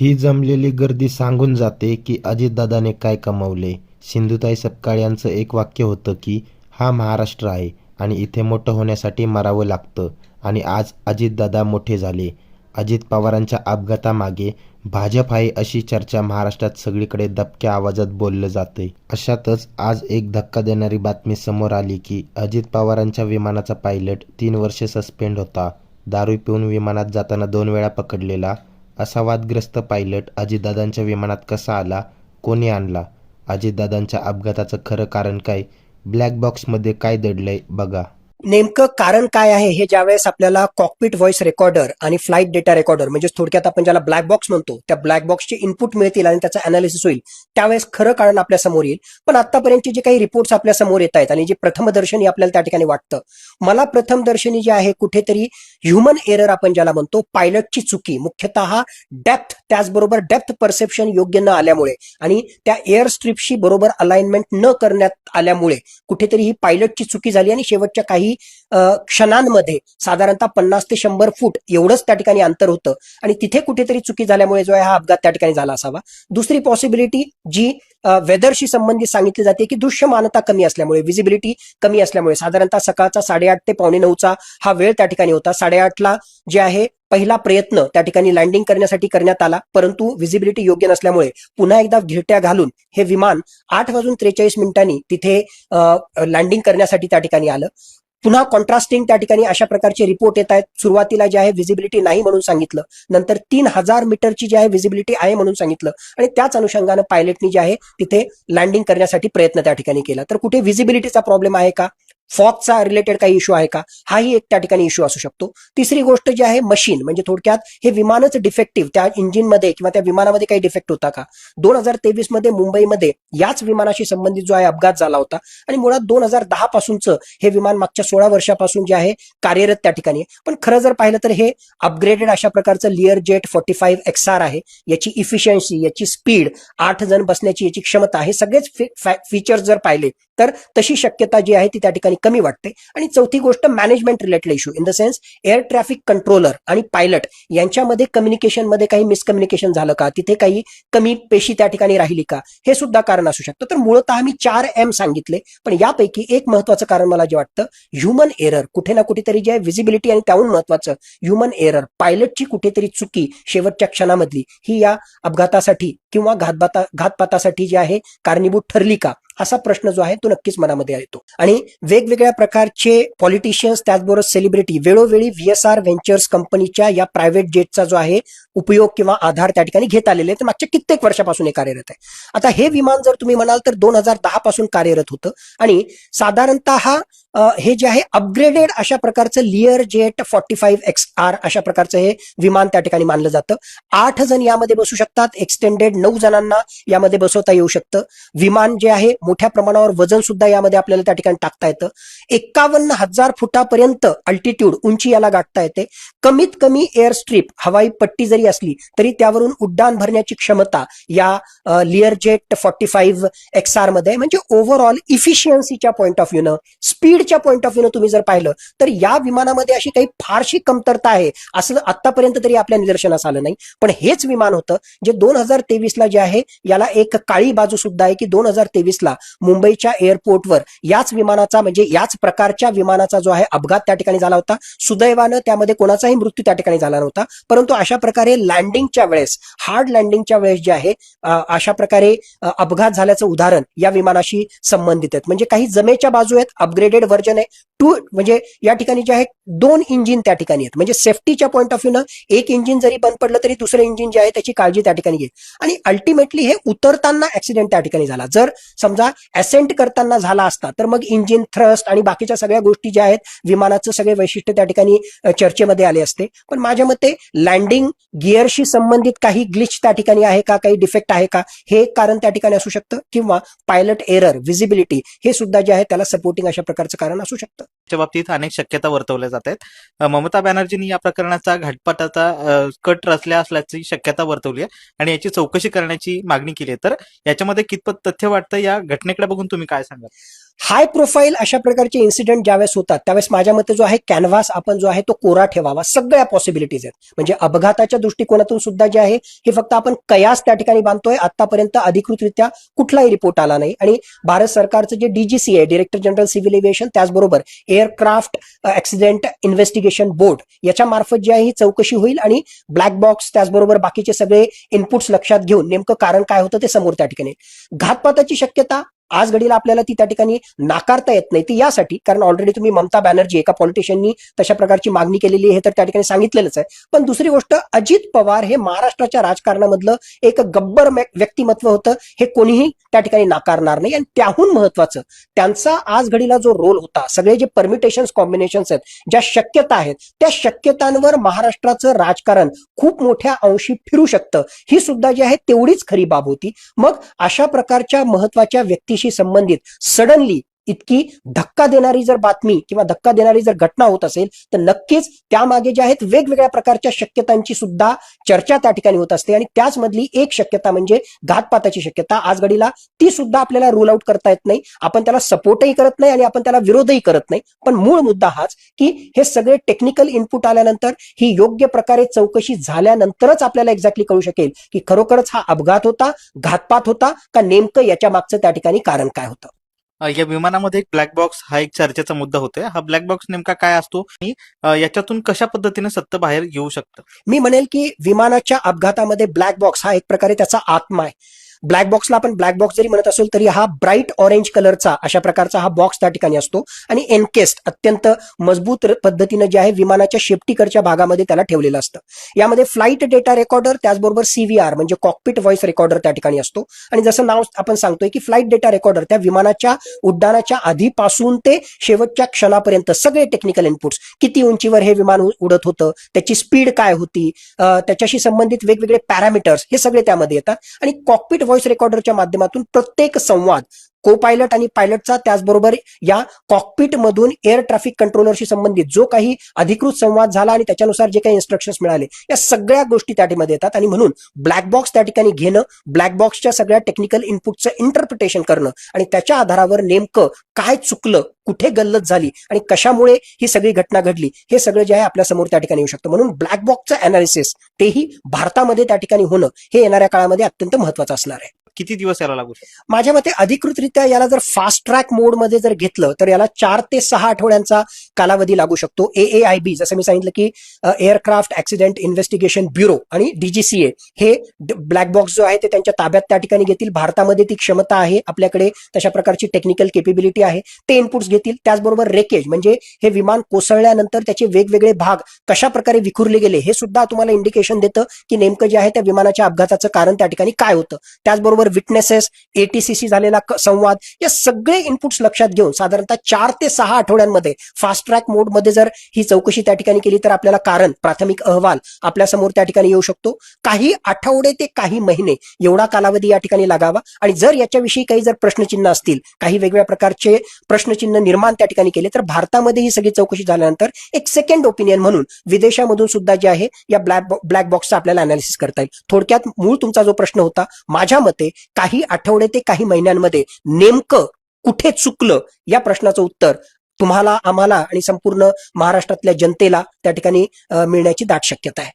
ही जमलेली गर्दी सांगून जाते की अजितदादाने काय कमावले. सिंधुताई सपकाळ यांचं एक वाक्य होतं की हा महाराष्ट्र आहे आणि इथे मोठं होण्यासाठी मरावं लागतं आणि आज अजितदादा मोठे झाले. अजित पवारांच्या अपघातामागे भाजप आहे अशी चर्चा महाराष्ट्रात सगळीकडे दबक्या आवाजात बोललं जाते. अशातच आज एक धक्का देणारी बातमी समोर आली की अजित पवारांच्या विमानाचा पायलट तीन वर्ष सस्पेंड होता. दारू पिऊन विमानात जाताना दोन वेळा पकडलेला असा वादग्रस्त पायलट अजितदादांच्या विमानात कसा आला कोणी आणला? अजितदादांच्या अपघाताचं खरं कारण काय? ब्लॅक बॉक्समध्ये काय दडलंय बघा. नेमकं कारण काय आहे हे ज्यावेळेस आपल्याला कॉकपिट व्हॉइस रेकॉर्डर आणि फ्लाईट डेटा रेकॉर्डर म्हणजे थोडक्यात आपण ज्याला ब्लॅक बॉक्स म्हणतो त्या ब्लॅक बॉक्सचे इनपुट मिळतील आणि त्याचं अनालिसिस होईल. त्यावेळेस खरं कारण आपल्यासमोर येईल. पण आतापर्यंतचे जे काही रिपोर्ट्स आपल्यासमोर येत आहेत आणि जे प्रथमदर्शनी आपल्याला त्या ठिकाणी वाटतं मला प्रथमदर्शनी जे आहे कुठेतरी ह्युमन एरर आपण ज्याला म्हणतो पायलटची चुकी. मुख्यतः डेप्थ त्याचबरोबर डेप्थ परसेप्शन योग्य न आल्यामुळे आणि त्या एअर स्ट्रिपशी बरोबर अलाइनमेंट न करण्यात आल्यामुळे कुठेतरी ही पायलटची चुकी झाली आणि शेवटच्या काही क्षणांमध्ये साधारणतः पन्नास ते शंभर फूट एवढंच त्या ठिकाणी अंतर होतं. आणि तिथे कुठेतरी चुकी झाल्यामुळे जो आहे हा अपघात त्या ठिकाणी झाला असावा. दुसरी पॉसिबिलिटी जी वेदरशी संबंधित सांगितली जाते की दृश्यमानता कमी असल्यामुळे विजिबिलिटी कमी असल्यामुळे. साधारणतः सकाळचा साडेआठ ते पावणे नऊचा हा वेळ त्या ठिकाणी होता. साडेआठला जे आहे पहिला प्रयत्न त्या ठिकाणी लँडिंग करण्यासाठी करण्यात आला. परंतु विजिबिलिटी योग्य नसल्यामुळे पुन्हा एकदा घिरट्या घालून हे विमान आठ वाजून त्रेचाळीस मिनिटांनी तिथे लँडिंग करण्यासाठी त्या ठिकाणी आलं. पुन्हा कॉन्ट्रास्टिंग त्या ठिकाणी अशा प्रकारचे रिपोर्ट येत आहेत. सुरुवातीला जे आहे विजिबिलिटी नाही म्हणून सांगितलं. नंतर तीन हजार मीटरची जी आहे विजिबिलिटी आहे म्हणून सांगितलं. आणि त्याच अनुषंगानं पायलटनी जे आहे तिथे लँडिंग करण्यासाठी प्रयत्न त्या ठिकाणी केला. तर कुठे विजिबिलिटीचा प्रॉब्लेम आहे का? फॉगचा रिलेटेड काही इश्यू आहे का? हाही एक त्या ठिकाणी इश्यू असू शकतो. तिसरी गोष्ट जी आहे मशीन म्हणजे थोडक्यात हे विमानच डिफेक्टिव्ह त्या इंजिनमध्ये किंवा त्या विमानामध्ये काही डिफेक्ट होता का? दोन हजार तेवीसमध्ये मुंबईमध्ये याच विमानाशी संबंधित जो आहे अपघात झाला होता. आणि मुळात दोन हजार दहा पासूनचं हे विमान मागच्या सोळा वर्षापासून जे आहे कार्यरत त्या ठिकाणी पण खरं जर पाहिलं तर हे अपग्रेडेड अशा प्रकारचं Lear jet forty five X R आहे. याची इफिशियन्सी याची स्पीड आठ जण बसण्याची याची क्षमता हे सगळेच फीचर्स जर पाहिले तर तशी शक्यता जी आहे ती त्या ठिकाणी कमी वाटते. आणि चौथी गोष्ट management related issue in the sense air traffic controller आणि पायलट यांच्यामध्ये कम्युनिकेशनमध्ये काही मिसकम्युनिकेशन झालं का? तिथे काही कमी पेशी त्या ठिकाणी राहिली का? हे सुद्धा कारण असू शकतं. तर मूळतः मी चार एम सांगितले. पण यापैकी एक महत्वाचं कारण मला जे वाटतं ह्युमन एरर कुठे ना कुठेतरी जे आहे व्हिजिबिलिटी आणि त्याहून महत्वाचं ह्युमन एरर पायलटची कुठेतरी चुकी शेवटच्या क्षणामधली ही या अपघातासाठी किंवा घातपाता घातपातासाठी जी आहे कारणीभूत ठरली का? असा प्रश्न जो आहे तो नक्कीच मनामध्ये येतो. आणि वेगवेगळ्या प्रकारचे पॉलिटिशियन्स त्याचबरोबर सेलिब्रिटी वेळोवेळी व्हीएसआर व्हेंचर्स कंपनीच्या या प्रायव्हेट जेटचा जो आहे उपयोग किंवा आधार त्या ठिकाणी घेत आलेले ते मागच्या कित्येक वर्षापासून हे कार्यरत आहे. आता हे विमान जर तुम्ही म्हणाल तर दोन हजार दहा पासून कार्यरत होतं. आणि साधारणतः हे जे आहे अपग्रेडेड अशा प्रकारचं Learjet forty five X R अशा प्रकारचं हे विमान त्या ठिकाणी मानलं जातं. आठ जण यामध्ये बसू शकतात. एक्सटेंडेड नऊ जणांना यामध्ये बसवता येऊ शकतं. विमान जे आहे मोठ्या प्रमाणावर वजन सुद्धा यामध्ये आपल्याला त्या ठिकाणी टाकता येतं. एक्कावन्न हजार फुटापर्यंत अल्टिट्यूड उंची याला गाठता येते. कमीत कमी एअर स्ट्रीप हवाई पट्टी जरी असली तरी त्यावरून उड्डाण भरण्याची क्षमता या Lear jet forty five X आरमध्ये म्हणजे ओव्हरऑल इफिशियन्सीच्या पॉईंट ऑफ व्ह्यूनं स्पीडच्या पॉईंट ऑफ व्ह्यूनं तुम्ही जर पाहिलं तर या विमानामध्ये अशी काही फारशी कमतरता आहे असं आतापर्यंत तरी आपल्या निदर्शनास आलं नाही. पण हेच विमान होतं जे दोन हजार तेवीसला जे आहे याला एक काळी बाजू सुद्धा आहे की दोन हजार तेवीसला मुंबईच्या एअरपोर्टवर याच विमानाचा म्हणजे याच प्रकारच्या विमानाचा जो आहे अपघात त्या ठिकाणी झाला होता. सुदैवानं त्यामध्ये कोणाचाही मृत्यू त्या ठिकाणी झाला नव्हता. परंतु अशा प्रकारे लँडिंगच्या वेळेस हार्ड लँडिंगच्या वेळेस जे आहे अशा प्रकारे अपघात झाल्याचं उदाहरण या विमानाशी संबंधित आहेत. म्हणजे काही जमेच्या बाजू आहेत अपग्रेडेड व्हर्जन आहे. टू म्हणजे या ठिकाणी जे आहे दोन इंजिन त्या ठिकाणी आहेत. म्हणजे सेफ्टीच्या पॉईंट ऑफ व्ह्यूनं एक इंजिन जरी बंद पडलं तरी दुसरं इंजिन जे आहे त्याची काळजी त्या ठिकाणी घेईल आणि अल्टिमेटली हे उतरताना ऍक्सिडेंट त्या ठिकाणी झाला. जर समजा असेंट करताना झाला असता तर मग इंजिन थ्रस्ट आणि बाकीच्या सगळ्या गोष्टी ज्या आहेत विमानाचं सगळे वैशिष्ट्य त्या ठिकाणी चर्चेमध्ये आले असते. पण माझ्या मते लँडिंग गिअरशी संबंधित काही ग्लिच त्या ठिकाणी आहे का काही डिफेक्ट आहे का हे एक कारण त्या ठिकाणी असू शकतं. किंवा पायलट एरर विजिबिलिटी हे सुद्धा जे आहे त्याला सपोर्टिंग अशा प्रकारचं कारण असू शकतं. च्या बाबतीत अनेक शक्यता वर्तवल्या जात आहेत. ममता बॅनर्जींनी या प्रकरणाचा घटपटाचा कट रचल्या असल्याची शक्यता वर्तवली आहे आणि याची चौकशी करण्याची मागणी केली आहे. तर याच्यामध्ये कितपत तथ्य वाटतं या घटनेकडे बघून तुम्ही काय सांगाल? हाय प्रोफाईल अशा प्रकारचे इन्सिडेंट ज्यावेळेस होतात त्यावेळेस माझ्या मते जो आहे कॅनव्हास आपण जो आहे तो कोरा ठेवावा. सगळ्या पॉसिबिलिटीज आहेत. म्हणजे अपघाताच्या दृष्टिकोनातून सुद्धा जे आहे हे फक्त आपण कयास त्या ठिकाणी बांधतोय आतापर्यंत अधिकृतरित्या कुठलाही रिपोर्ट आला नाही. आणि भारत सरकारचं जे डीजीसी आहे डिरेक्टर जनरल सिव्हिल एव्हिएशन त्याचबरोबर एअरक्राफ्ट ऍक्सिडेंट इन्व्हेस्टिगेशन बोर्ड याच्या मार्फत जी आहे ही चौकशी होईल आणि ब्लॅक बॉक्स त्याचबरोबर बाकीचे सगळे इनपुट्स लक्षात घेऊन नेमकं कारण काय होतं ते समोर त्या ठिकाणी घातपाताची शक्यता आज घडीला आपल्याला ती त्या ठिकाणी नाकारता येत नाही. ती यासाठी कारण ऑलरेडी तुम्ही ममता बॅनर्जी एका पॉलिटिशियननी तशा प्रकारची मागणी केलेली आहे तर त्या ठिकाणी सांगितलेलंच आहे. पण दुसरी गोष्ट अजित पवार हे महाराष्ट्राच्या राजकारणामधलं एक गब्बर व्यक्तिमत्व होतं. हे कोणीही त्या ठिकाणी नाकारणार नाही. आणि त्याहून महत्वाचं त्यांचा आज घडीला जो रोल होता सगळे जे परमिटेशन्स कॉम्बिनेशन्स आहेत ज्या शक्यता आहेत त्या शक्यतांवर महाराष्ट्राचं राजकारण खूप मोठ्या अंशी फिरू शकतं. ही सुद्धा जी आहे तेवढीच खरी बाब होती. मग अशा प्रकारच्या महत्त्वाच्या व्यक्ती शेतीशी संबंधित. सडनली इतकी धक्का देणारी जर बातमी किंवा धक्का देणारी जर घटना होत असेल तर नक्कीच त्यामागे जे आहेत वेगवेगळ्या प्रकारच्या शक्यतांची सुद्धा चर्चा त्या ठिकाणी होत असते. आणि त्याचमधली एक शक्यता म्हणजे घातपाताची शक्यता. आज घडीला ती सुद्धा आपल्याला रूल आउट करता येत नाही. आपण त्याला सपोर्टही करत नाही आणि आपण त्याला विरोधही करत नाही. पण मूळ मुद्दा हाच की हे सगळे टेक्निकल इनपुट आल्यानंतर ही योग्य प्रकारे चौकशी झाल्यानंतरच आपल्याला एक्झॅक्टली कळू शकेल की खरोखरच हा अपघात होता घातपात होता का नेमकं याच्या मागचं त्या ठिकाणी कारण काय होतं. या विमानामध्ये एक ब्लॅक बॉक्स हा एक चर्चेचा मुद्दा होतोय. हा ब्लॅक बॉक्स नेमका काय असतो आणि याच्यातून कशा पद्धतीने सत्य बाहेर येऊ शकतं? मी म्हणेल की विमानाच्या अपघातामध्ये ब्लॅक बॉक्स हा एक प्रकारे त्याचा आत्मा आहे. ब्लॅक बॉक्सला आपण ब्लॅक बॉक्स जरी म्हणत असेल तरी हा ब्राईट ऑरेंज कलरचा अशा प्रकारचा हा बॉक्स त्या ठिकाणी असतो. आणि एनकेस्ट अत्यंत मजबूत पद्धतीनं जे आहे विमानाच्या शेपटीकडच्या भागामध्ये त्याला ठेवलेलं असतं. यामध्ये फ्लाईट डेटा रेकॉर्डर त्याचबरोबर सीव्हीआर म्हणजे कॉकपिट व्हॉइस रेकॉर्डर त्या ठिकाणी असतो. आणि जसं नाव आपण सांगतोय की फ्लाईट डेटा रेकॉर्डर त्या विमानाच्या उड्डाणाच्या आधीपासून ते शेवटच्या क्षणापर्यंत सगळे टेक्निकल इनपुट्स किती उंचीवर हे विमान उडत होतं त्याची स्पीड काय होती त्याच्याशी संबंधित वेगवेगळे पॅरामीटर्स हे सगळे त्यामध्ये येतात. आणि कॉकपिट व्हॉइस रेकॉर्डरच्या माध्यमातून प्रत्येक संवाद को पायलट आणि पायलटचा त्याचबरोबर या कॉकपिट मधून एअर ट्रॅफिक कंट्रोलरशी संबंधित जो काही अधिकृत संवाद झाला आणि त्याच्यानुसार जे काही इन्स्ट्रक्शन्स मिळाले या सगळ्या गोष्टी त्या ठिकाणी येतात. आणि म्हणून ब्लॅक बॉक्स त्या ठिकाणी घेणं ब्लॅक बॉक्सच्या सगळ्या टेक्निकल इनपुटचं इंटरप्रिटेशन करणं आणि त्याच्या आधारावर नेमकं काय चुकलं कुठे गल्लत झाली आणि कशामुळे ही सगळी घटना घडली हे सगळं जे आहे आपल्यासमोर त्या ठिकाणी येऊ शकतं. म्हणून ब्लॅक बॉक्सचं अनालिसिस तेही भारतामध्ये त्या ठिकाणी होणं हे येणाऱ्या काळामध्ये अत्यंत महत्वाचं असणार आहे. किती दिवस याला लागू माझ्या मते अधिकृतरित्या याला जर फास्ट ट्रॅक मोडमध्ये जर घेतलं तर याला चार ते सहा आठवड्यांचा कालावधी लागू शकतो. ए ए आय बी जसं मी सांगितलं की एअरक्राफ्ट ऍक्सिडेंट इन्व्हेस्टिगेशन ब्युरो आणि डीजीसीए हे ब्लॅक बॉक्स जो आहे ते त्यांच्या ताब्यात त्या ठिकाणी घेतील. भारतामध्ये ती क्षमता आहे आपल्याकडे तशा प्रकारची टेक्निकल केपेबिलिटी आहे. ते इनपुट्स घेतील. त्याचबरोबर रेकेज म्हणजे हे विमान कोसळल्यानंतर त्याचे वेगवेगळे भाग कशा प्रकारे विखुरले गेले हे सुद्धा तुम्हाला इंडिकेशन देतं की नेमकं जे आहे त्या विमानाच्या अपघाताचं कारण त्या ठिकाणी काय होतं. त्याचबरोबर विटनेसेस एटीसीसी झालेला संवाद या सगळे इनपुट्स लक्षात घेऊन साधारणतः चार ते सहा आठवड्यांमध्ये फास्ट ट्रॅक मोडमध्ये जर ही चौकशी त्या ठिकाणी केली तर आपल्याला कारण प्राथमिक अहवाल आपल्यासमोर त्या ठिकाणी येऊ शकतो. काही आठवडे ते काही महिने एवढा कालावधी या ठिकाणी लागावा आणि जर याच्याविषयी काही जर प्रश्नचिन्ह असतील काही वेगवेगळ्या प्रकारचे प्रश्नचिन्ह निर्माण त्या ठिकाणी केले तर भारतामध्ये ही सगळी चौकशी झाल्यानंतर एक सेकंड ओपिनियन म्हणून विदेशामधून सुद्धा जे आहे या ब्लॅक ब्लॅक बॉक्सचा आपल्याला अनालिसिस करता येईल. थोडक्यात मूळ तुमचा जो प्रश्न होता माझ्या मते काही आठवडे ते काही महिन्यांमध्ये नेमकं कुठे चुकलं? या प्रश्नाचं उत्तर तुम्हाला आम्हाला आणि संपूर्ण महाराष्ट्रातल्या जनतेला त्या ठिकाणी मिळण्याची दाट शक्यता आहे.